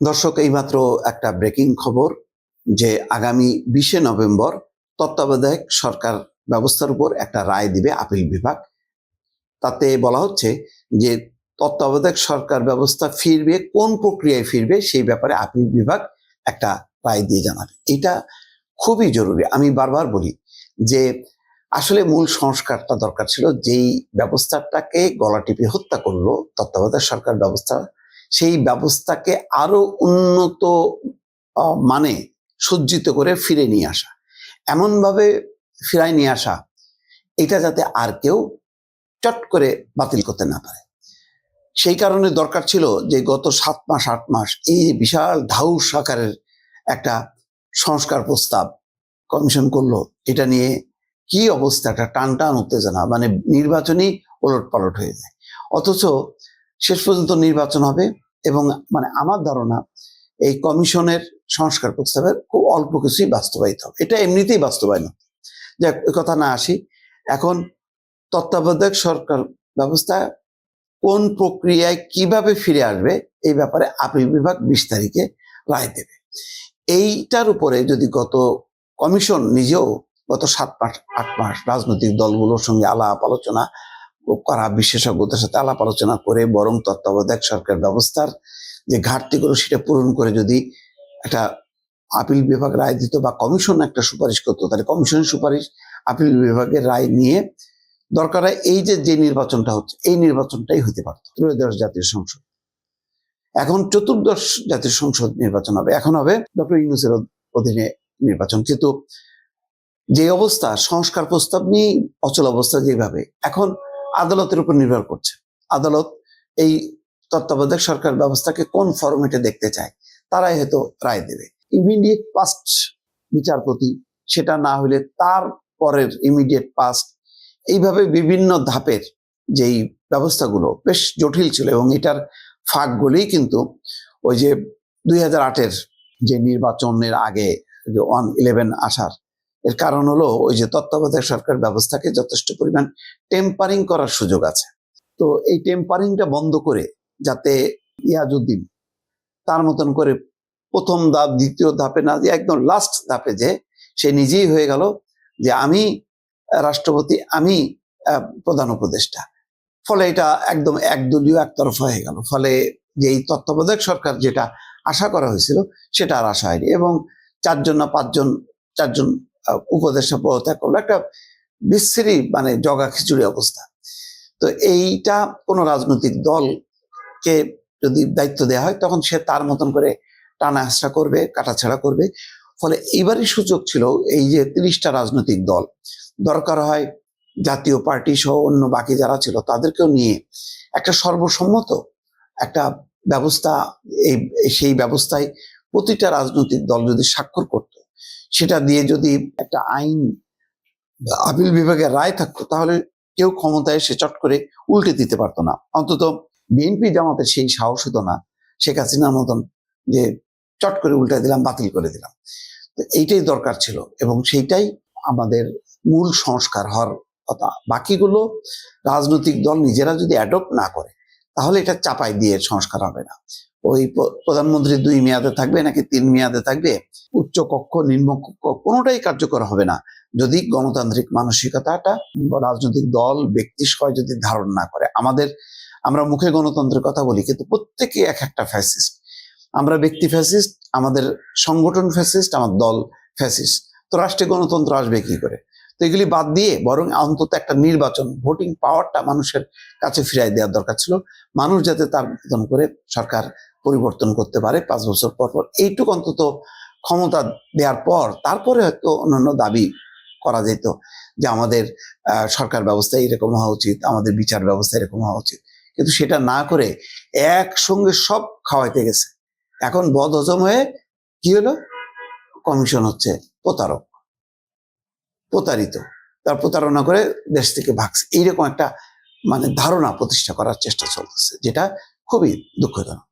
দর্শক, এইমাত্র একটা ব্রেকিং খবর যে আগামী বিশে নভেম্বর তত্ত্বাবধায়ক সরকার ব্যবস্থার উপর একটা রায় দিবে আপিল বিভাগ। তাতে বলা হচ্ছে যে তত্ত্বাবধায়ক সরকার ব্যবস্থা ফিরবে, কোন প্রক্রিয়ায় ফিরবে সেই ব্যাপারে আপিল বিভাগ একটা রায় দিয়ে জানাবে। এটা খুবই জরুরি। আমি বারবার বলি যে আসলে মূল সংস্কারটা দরকার ছিল, যেই ব্যবস্থাটাকে গলা টিপে হত্যা করল তত্ত্বাবধায়ক সরকার ব্যবস্থা সেই ব্যবস্থাকে আরও উন্নত মানে সজ্জিত করে ফিরে নিয়ে আসা। এমনভাবে ফিরায় নিয়ে আসা, এটা যাতে আর কেউ চট করে বাতিল করতে না পারে। সেই কারণে দরকার ছিল যে গত সাত মাস, আট মাস এই বিশাল ধাউস আকারের একটা সংস্কার প্রস্তাব কমিশন করল, এটা নিয়ে কি অবস্থা? একটা টান টান উত্তেজনা মানে নির্বাচনী ওলট পালট হয়ে যায়। অথচ শেষ পর্যন্ত নির্বাচন হবে এবং মানে আমার ধারণা এই কমিশনের সংস্কার প্রস্তাবের খুব অল্প কিছুই বাস্তবায়িত হবে। এটা এমনিতেই বাস্তবায়ন। যাক কথা না আসি। এখন তত্ত্বাবধায়ক সরকার ব্যবস্থা কোন প্রক্রিয়ায় কীভাবে ফিরে আসবে এই ব্যাপারে আপিল বিভাগ বিশ তারিখে রায় দেবে। এইটার উপরে যদি গত কমিশন নিজেও গত সাত মাস, আট মাস রাজনৈতিক দলগুলোর সঙ্গে আলাপ আলোচনা করা বিশেষজ্ঞদের সাথে আলাপ আলোচনা করে বরং তত্ত্বাবধায়ক সরকার ব্যবস্থার যে ঘাটতিগুলো সেটা পূরণ করে যদি একটা আপিল বিভাগ রায় দিত বা কমিশন একটা সুপারিশ করতো, তাহলে কমিশনের সুপারিশ আপিল বিভাগের রায় নিয়ে দরকার হয় এই যে যে নির্বাচনটা হচ্ছে, এই নির্বাচনটাই হতে পারত। ত্রয়োদশ জাতীয় সংসদ। এখন চতুর্দশ জাতীয় সংসদ নির্বাচন হবে। এখন হবে ডক্টর ইউনুসের অধীনে নির্বাচন। কিন্তু যে অবস্থা, সংস্কার প্রস্তাব নিয়ে অচল অবস্থা যেভাবে, এখন আদালতের উপর নির্ভর করছে। আদালত এই তত্ত্বাবধায়ক সরকার ব্যবস্থাকে কোন ফরম্যাটে দেখতে চায়, তারাই হয়তো রায় দেবে। ইমিডিয়েট পাস্ট বিচারপতি সেটা না হলে তার পরের ইমিডিয়েট পাস্ট এইভাবে বিভিন্ন ধাপের যেই ব্যবস্থাগুলো বেশ জটিল ছিল এবং এটার ফাঁকগুলোই কিন্তু ওই যে দুই হাজার আটের যে নির্বাচনের আগে যে ওয়ান ইলেভেন আসার এর কারণ হলো ওই যে তত্ত্বাবধায়ক সরকার ব্যবস্থাকে যথেষ্ট পরিমাণ টেম্পারিং করার সুযোগ আছে। তো এই টেম্পারিংটা বন্ধ করে যাতে ইয়াজউদ্দিন তার মতন করে প্রথম ধাপ, দ্বিতীয় ধাপে না দিয়ে একদম লাস্ট ধাপে যে সে নিজেই হয়ে গেল যে আমি রাষ্ট্রপতি, আমি প্রধান উপদেষ্টা। ফলে এটা একদম একদলীয় একতরফা হয়ে গেল। ফলে যে এই তত্ত্বাবধায়ক সরকার যেটা আশা করা হয়েছিল সেটা আর আশা হয়নি এবং চারজন না পাঁচজন, চারজন আহ, উপদেষ্টা পদত্যাগ করল। একটা বিশ্রী মানে জগা খিচুড়ি অবস্থা। তো এইটা কোনো রাজনৈতিক দলকে যদি দায়িত্ব দেওয়া হয় তখন সে তার মতন করে টানা হাসা করবে কাটাছেড়া করবে। ফলে এইবারই সুযোগ ছিল এই যে তিরিশটা রাজনৈতিক দল। দরকার হয় জাতীয় পার্টি সহ অন্য বাকি যারা ছিল তাদেরকেও নিয়ে একটা সর্বসম্মত একটা ব্যবস্থা এই সেই ব্যবস্থায় প্রতিটা রাজনৈতিক দল যদি স্বাক্ষর করত সেটা দিয়ে যদি একটা আইন আপিল বিভাগের রায় থাকতো, তাহলে কেউ ক্ষমতায় সে চট করে উল্টে দিতে পারতো না। অন্তত বিএনপি জামাতের সেই সাহস হতো না, শেখ হাসিনার মতন যে চট করে উল্টে দিলাম, বাতিল করে দিলাম। তো এইটাই দরকার ছিল এবং সেইটাই আমাদের মূল সংস্কার হওয়ার কথা। বাকিগুলো রাজনৈতিক দল নিজেরা যদি অ্যাডপ্ট না করে, তাহলে এটা চাপাই দিয়ে সংস্কার হবে না। ওই প্রধানমন্ত্রী দুই মেয়াদে থাকবে নাকি তিন মেয়াদে থাকবে? উচ্চ কক্ষ, নিম্ন কক্ষ, কোনোটাই কার্যকর হবে না। যদি গণতান্ত্রিক মানসিকতাটা রাজনৈতিক দল, ব্যক্তি সবাই যদি ধারণ না করে, আমাদের, আমরা মুখে গণতন্ত্রের কথা বলি, কিন্তু প্রত্যেকে এক একটা ফ্যাসিস্ট। আমরা ব্যক্তি ফ্যাসিস্ট, আমাদের সংগঠন ফ্যাসিস্ট, আমার দল ফ্যাসিস্ট। তো রাষ্ট্রে গণতন্ত্র আসবে কি করে? তো এগুলি বাদ দিয়ে বরং অন্তত একটা নির্বাচন ভোটিং পাওয়ারটা মানুষের কাছে ফিরাই দেওয়ার দরকার ছিল। মানুষ যাতে তার মতন করে সরকার পরিবর্তন করতে পারে পাঁচ বছর পর পর, এইটুকু অন্তত ক্ষমতা দেওয়ার পর তারপরে হয়তো অন্যান্য দাবি করা যেত যে আমাদের সরকার ব্যবস্থা এরকম হওয়া উচিত, আমাদের বিচার ব্যবস্থা এরকম হওয়া উচিত। কিন্তু সেটা না করে একসঙ্গে সব খাওয়াইতে গেছে। এখন বদ হজম হয়ে কি হলো? কমিশন হচ্ছে প্রতারক। প্রতারিত। তার প্রতারণা করে দেশ থেকে ভাগছে এইরকম একটা মানে ধারণা প্রতিষ্ঠা করার চেষ্টা চলতেছে, যেটা খুবই দুঃখজনক